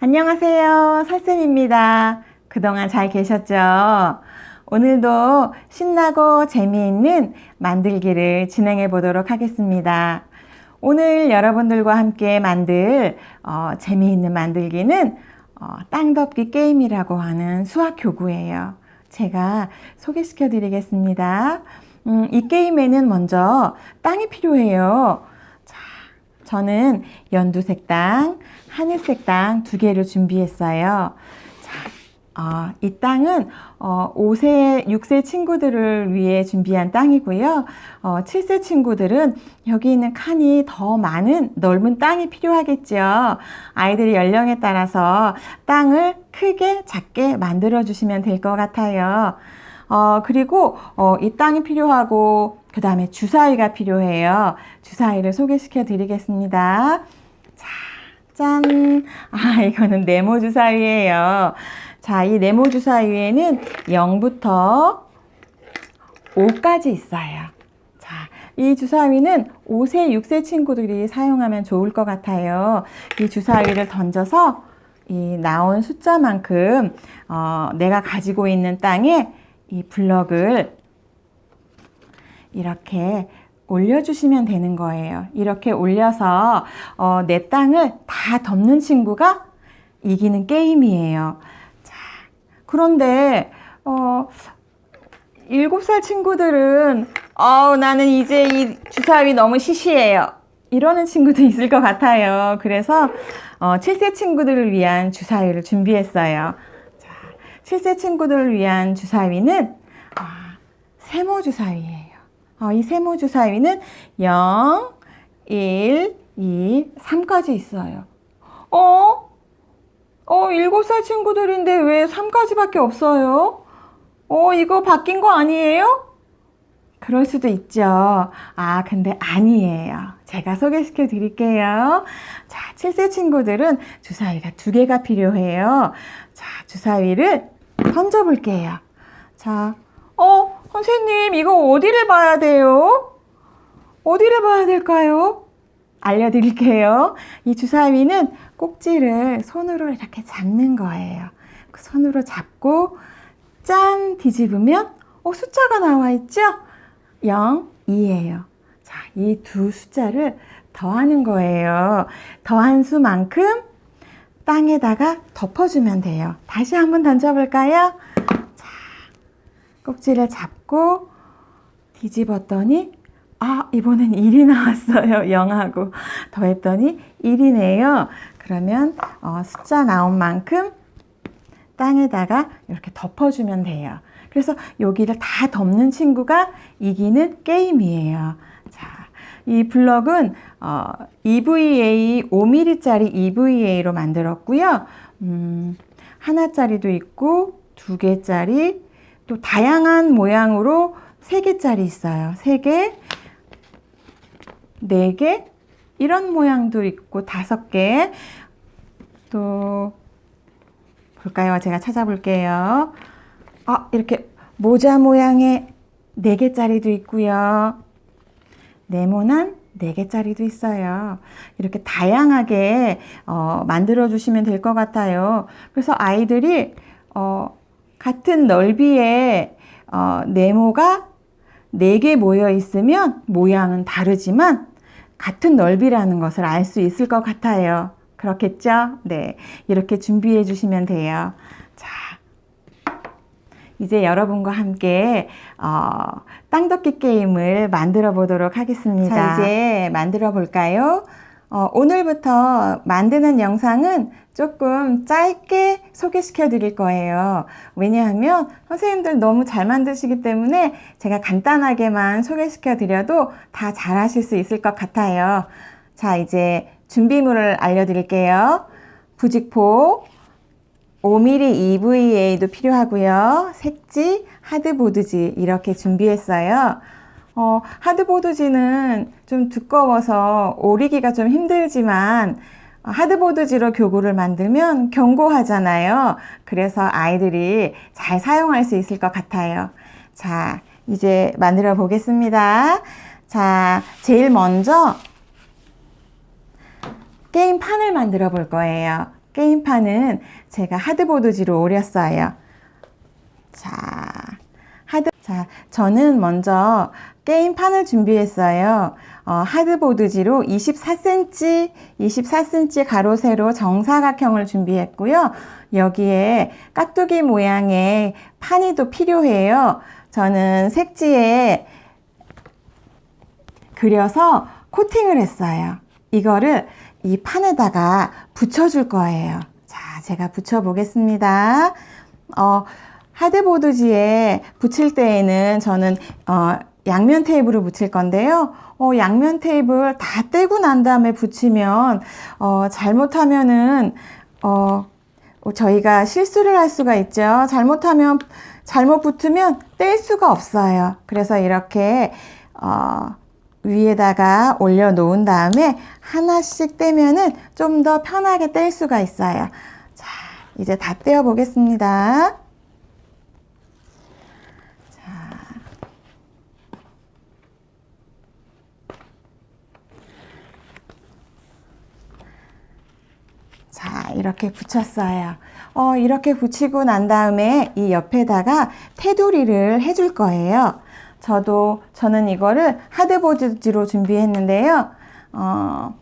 안녕하세요. 설쌤입니다. 그동안 잘 계셨죠? 오늘도 신나고 재미있는 만들기를 진행해 보도록 하겠습니다. 오늘 여러분들과 함께 만들 어, 재미있는 만들기는 어, 땅덮기 게임이라고 하는 수학 교구예요. 제가 소개시켜 드리겠습니다. 음, 이 게임에는 먼저 땅이 필요해요. 자, 저는 연두색 땅, 하늘색 땅두 개를 준비했어요. 자, 어, 이 땅은 어, 5세, 6세 친구들을 위해 준비한 땅이고요. 어, 7세 친구들은 여기 있는 칸이 더 많은 넓은 땅이 필요하겠죠. 아이들의 연령에 따라서 땅을 크게, 작게 만들어 주시면 될 것 같아요. 어, 그리고 어, 이 땅이 필요하고 그 다음에 주사위가 필요해요. 주사위를 소개시켜 드리겠습니다. 자, 짠! 아, 이거는 네모 주사위예요. 자, 이 네모 주사위에는 0부터 5까지 있어요. 자, 이 주사위는 5세, 6세 친구들이 사용하면 좋을 것 같아요. 이 주사위를 던져서 이 나온 숫자만큼 어, 내가 가지고 있는 땅에 이 블럭을 이렇게 올려주시면 되는 거예요. 이렇게 올려서 어, 내 땅을 다 덮는 친구가 이기는 게임이에요. 자, 그런데 어, 7살 친구들은 어, 나는 이제 이 주사위 너무 시시해요. 이러는 친구도 있을 것 같아요. 그래서 어, 7세 친구들을 위한 주사위를 준비했어요. 자, 7세 친구들을 위한 주사위는 아, 세모 주사위예요. 어, 이 세모 주사위는 0, 1, 2, 3까지 있어요. 어? 어, 7살 친구들인데 왜 3까지밖에 없어요? 어, 이거 바뀐 거 아니에요? 그럴 수도 있죠. 아, 근데 아니에요. 제가 소개시켜 드릴게요. 자, 7세 친구들은 주사위가 두 개가 필요해요. 자, 주사위를 던져 볼게요. 자, 어, 선생님, 이거 어디를 봐야 돼요? 어디를 봐야 될까요? 알려드릴게요. 이 주사위는 꼭지를 손으로 이렇게 잡는 거예요. 그 손으로 잡고 짠 뒤집으면 어, 숫자가 나와 있죠? 0, 2예요. 자, 이 두 숫자를 더하는 거예요. 더한 수만큼 땅에다가 덮어주면 돼요. 다시 한번 던져볼까요? 자, 꼭지를 잡고 뒤집었더니 아, 이번엔 1이 나왔어요. 0하고 더했더니 1이네요. 그러면 어, 숫자 나온 만큼 땅에다가 이렇게 덮어주면 돼요. 그래서 여기를 다 덮는 친구가 이기는 게임이에요. 자, 이 블럭은 어, EVA 5mm짜리 EVA로 만들었고요. 음, 하나짜리도 있고 두 개짜리 또 다양한 모양으로 세 개짜리 있어요. 세 개, 네 개, 이런 모양도 있고 다섯 개. 또 볼까요? 제가 찾아볼게요. 아, 이렇게 모자 모양의 네 개짜리도 있고요. 네모난 네 개짜리도 있어요. 이렇게 다양하게 어, 만들어 주시면 될 것 같아요. 그래서 아이들이 어, 같은 넓이의 어, 네모가 네개 모여 있으면 모양은 다르지만 같은 넓이라는 것을 알 수 있을 것 같아요. 그렇겠죠? 네. 이렇게 준비해 주시면 돼요. 자. 이제 여러분과 함께 어, 땅덮기 게임을 만들어 보도록 하겠습니다. 자, 이제 만들어 볼까요? 어, 오늘부터 만드는 영상은 조금 짧게 소개시켜 드릴 거예요. 왜냐하면 선생님들 너무 잘 만드시기 때문에 제가 간단하게만 소개시켜 드려도 다 잘 하실 수 있을 것 같아요. 자, 이제 준비물을 알려드릴게요. 부직포, 5mm EVA도 필요하고요. 색지, 하드보드지 이렇게 준비했어요. 어, 하드보드지는 좀 두꺼워서 오리기가 좀 힘들지만 하드보드지로 교구를 만들면 견고하잖아요. 그래서 아이들이 잘 사용할 수 있을 것 같아요. 자, 이제 만들어 보겠습니다. 자, 제일 먼저 게임판을 만들어 볼 거예요. 게임판은 제가 하드보드지로 오렸어요. 자, 하드, 자, 저는 먼저 게임판을 준비했어요. 어, 하드보드지로 24cm, 24cm 가로 세로 정사각형을 준비했고요. 여기에 깍두기 모양의 판이도 필요해요. 저는 색지에 그려서 코팅을 했어요. 이거를 이 판에다가 붙여줄 거예요. 자, 제가 붙여보겠습니다. 어, 하드보드지에 붙일 때에는 저는 어, 양면 테이프를 붙일 건데요. 어, 양면 테이프를 다 떼고 난 다음에 붙이면 어, 잘못하면은 어, 저희가 실수를 할 수가 있죠. 잘못하면 잘못 붙으면 뗄 수가 없어요. 그래서 이렇게 어, 위에다가 올려 놓은 다음에 하나씩 떼면은 좀 더 편하게 뗄 수가 있어요. 자, 이제 다 떼어 보겠습니다. 자, 이렇게 붙였어요. 어, 이렇게 붙이고 난 다음에 이 옆에다가 테두리를 해줄 거예요. 저도, 저는 이거를 하드보드지로 준비했는데요. 어,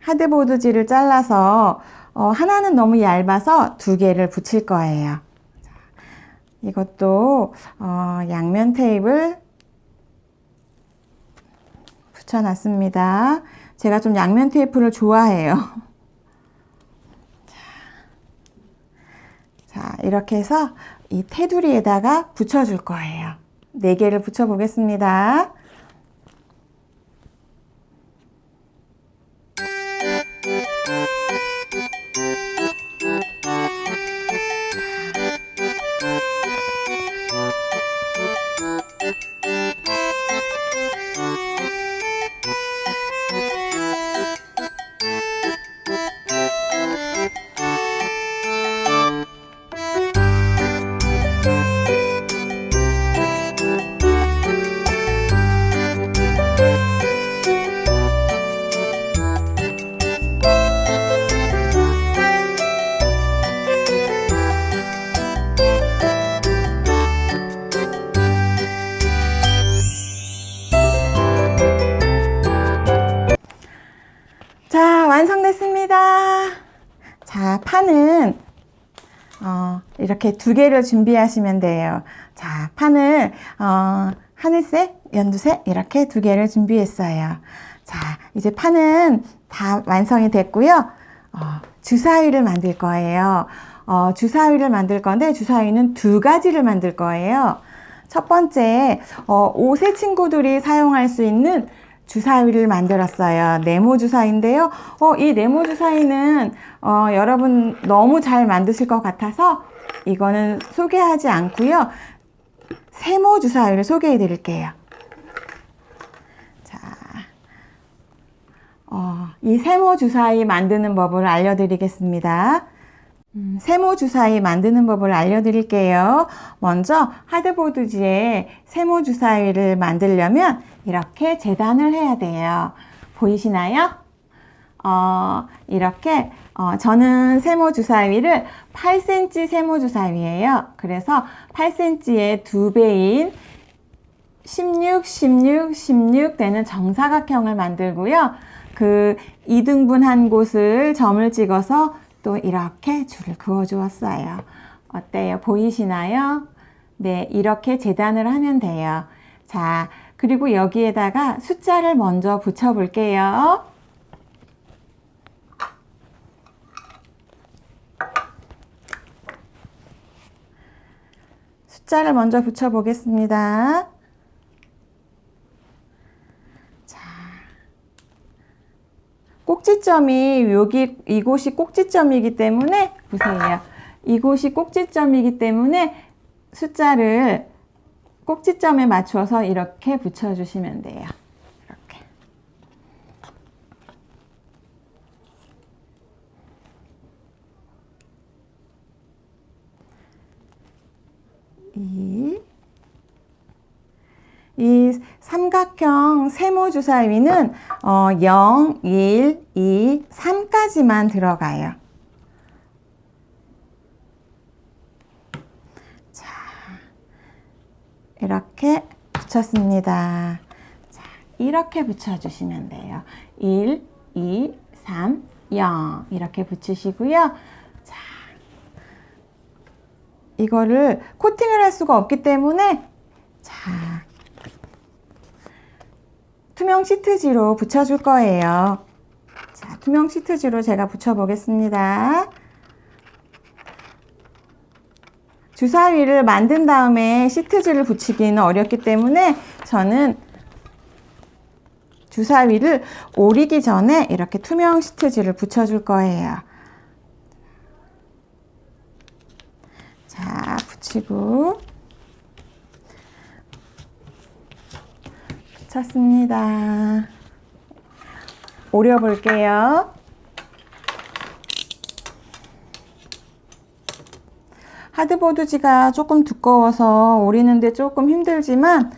하드보드지를 잘라서, 어, 하나는 너무 얇아서 두 개를 붙일 거예요. 자, 이것도, 어, 양면 테이프를 붙여놨습니다. 제가 좀 양면 테이프를 좋아해요. 자, 이렇게 해서 이 테두리에다가 붙여줄 거예요. 네 개를 붙여 보겠습니다. 자, 판은 어, 이렇게 두 개를 준비하시면 돼요. 자, 판을 어, 하늘색, 연두색 이렇게 두 개를 준비했어요. 자, 이제 판은 다 완성이 됐고요. 어, 주사위를 만들 거예요. 어, 주사위를 만들 건데 주사위는 두 가지를 만들 거예요. 첫 번째, 어, 5세 친구들이 사용할 수 있는 주사위를 만들었어요. 네모 주사위인데요. 어, 이 네모 주사위는 어, 여러분 너무 잘 만드실 것 같아서 이거는 소개하지 않고요. 세모 주사위를 소개해 드릴게요. 자, 어, 이 세모 주사위 만드는 법을 알려드리겠습니다. 음, 세모 주사위 만드는 법을 알려드릴게요. 먼저 하드보드지에 세모 주사위를 만들려면 이렇게 재단을 해야 돼요. 보이시나요? 어, 이렇게 어, 저는 세모 주사위를 8cm 세모 주사위예요. 그래서 8cm의 두 배인 16, 16, 16 되는 정사각형을 만들고요. 그 2등분한 곳을 점을 찍어서 또 이렇게 줄을 그어 주었어요. 어때요? 보이시나요? 네, 이렇게 재단을 하면 돼요. 자, 그리고 여기에다가 숫자를 먼저 붙여 볼게요. 숫자를 먼저 붙여 보겠습니다. 꼭지점이 여기 이곳이 꼭지점이기 때문에 보세요. 이곳이 꼭지점이기 때문에 숫자를 꼭지점에 맞춰서 이렇게 붙여주시면 돼요. 이렇게. 이, 이 삼각형 세모주사위는 어, 0, 1, 2, 3까지만 들어가요. 자, 이렇게 붙였습니다. 자, 이렇게 붙여주시면 돼요. 1, 2, 3, 0 이렇게 붙이시고요. 자, 이거를 코팅을 할 수가 없기 때문에 자, 투명 시트지로 붙여줄 거예요. 자, 투명 시트지로 제가 붙여보겠습니다. 주사위를 만든 다음에 시트지를 붙이기는 어렵기 때문에 저는 주사위를 오리기 전에 이렇게 투명 시트지를 붙여줄 거예요. 자, 붙이고 붙였습니다. 오려 볼게요. 하드보드지가 조금 두꺼워서 오리는데 조금 힘들지만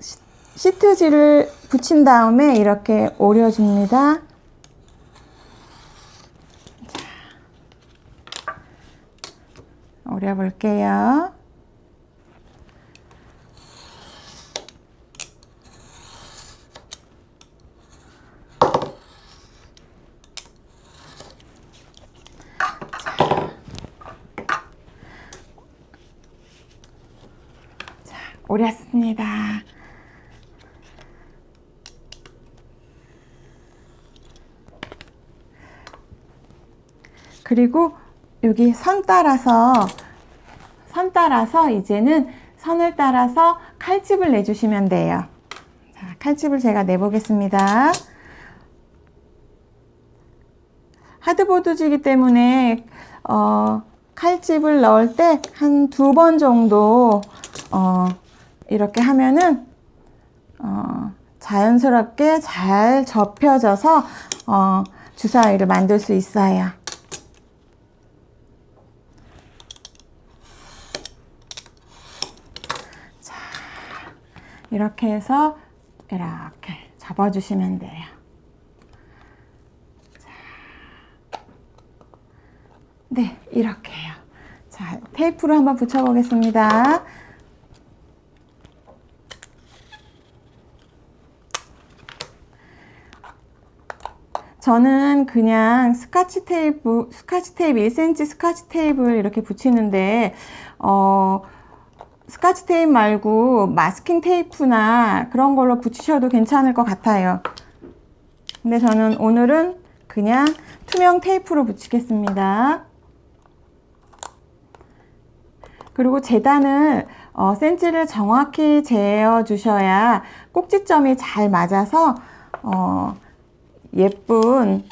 시- 시트지를 붙인 다음에 이렇게 오려줍니다. 자, 오려볼게요. 오렸습니다. 그리고 여기 선 따라서 선 따라서 이제는 선을 따라서 칼집을 내주시면 돼요. 자, 칼집을 제가 내보겠습니다. 하드보드지기 때문에 어, 칼집을 넣을 때 한 두 번 정도 어, 이렇게 하면은 어, 자연스럽게 잘 접혀져서 어, 주사위를 만들 수 있어요. 자, 이렇게 해서 이렇게 접어주시면 돼요. 자, 네, 이렇게요. 자, 테이프로 한번 붙여보겠습니다. 저는 그냥 스카치 테이프, 스카치 테이프 1cm 스카치 테이프를 이렇게 붙이는데, 어, 스카치 테이프 말고 마스킹 테이프나 그런 걸로 붙이셔도 괜찮을 것 같아요. 근데 저는 오늘은 그냥 투명 테이프로 붙이겠습니다. 그리고 재단을 어, 센치를 정확히 재어 주셔야 꼭지점이 잘 맞아서 어, 예쁜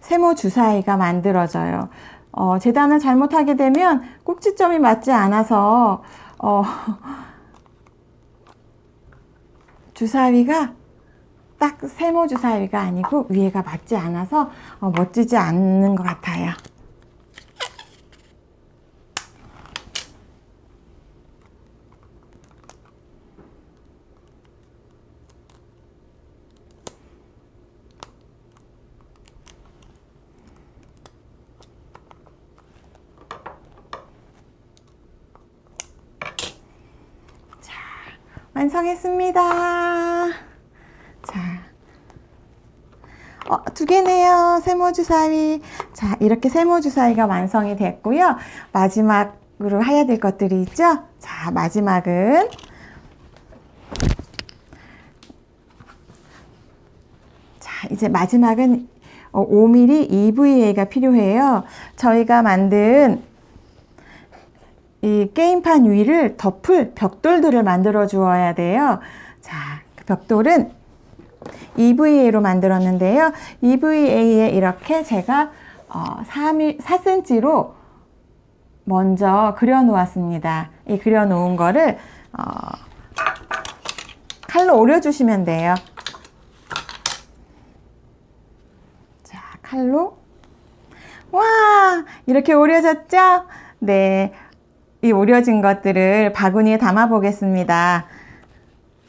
세모 주사위가 만들어져요. 어, 재단을 잘못하게 되면 꼭지점이 맞지 않아서 어, 주사위가 딱 세모 주사위가 아니고 위에가 맞지 않아서 어, 멋지지 않는 것 같아요. 완성했습니다. 자, 어, 두 개네요. 세모 주사위. 자, 이렇게 세모 주사위가 완성이 됐고요. 마지막으로 해야 될 것들이 있죠? 자, 마지막은 자, 이제 마지막은 어, 5mm EVA가 필요해요. 저희가 만든 이 게임판 위를 덮을 벽돌들을 만들어 주어야 돼요. 자, 그 벽돌은 EVA로 만들었는데요. EVA에 이렇게 제가 어, 3, 4cm로 먼저 그려 놓았습니다. 이 그려 놓은 거를 어, 칼로 오려 주시면 돼요. 자, 칼로 와, 이렇게 오려졌죠? 네. 이 오려진 것들을 바구니에 담아 보겠습니다.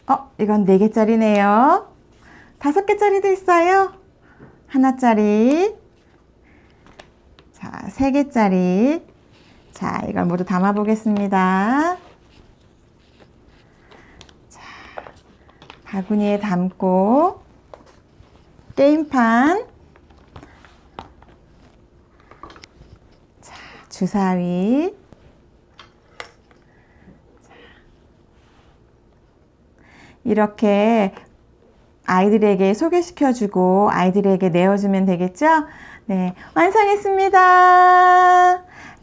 어, 이건 4개짜리네요. 다섯 개짜리도 있어요. 하나짜리. 자, 세 개짜리. 자, 이걸 모두 담아 보겠습니다. 자, 바구니에 담고 게임판. 자, 주사위. 이렇게 아이들에게 소개시켜주고 아이들에게 내어주면 되겠죠? 네, 완성했습니다.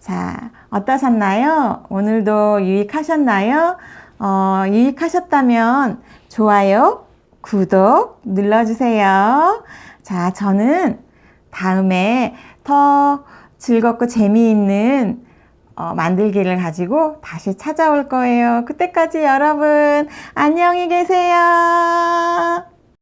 자, 어떠셨나요? 오늘도 유익하셨나요? 어, 유익하셨다면 좋아요, 구독 눌러주세요. 자, 저는 다음에 더 즐겁고 재미있는 어, 만들기를 가지고 다시 찾아올 거예요. 그때까지 여러분 안녕히 계세요.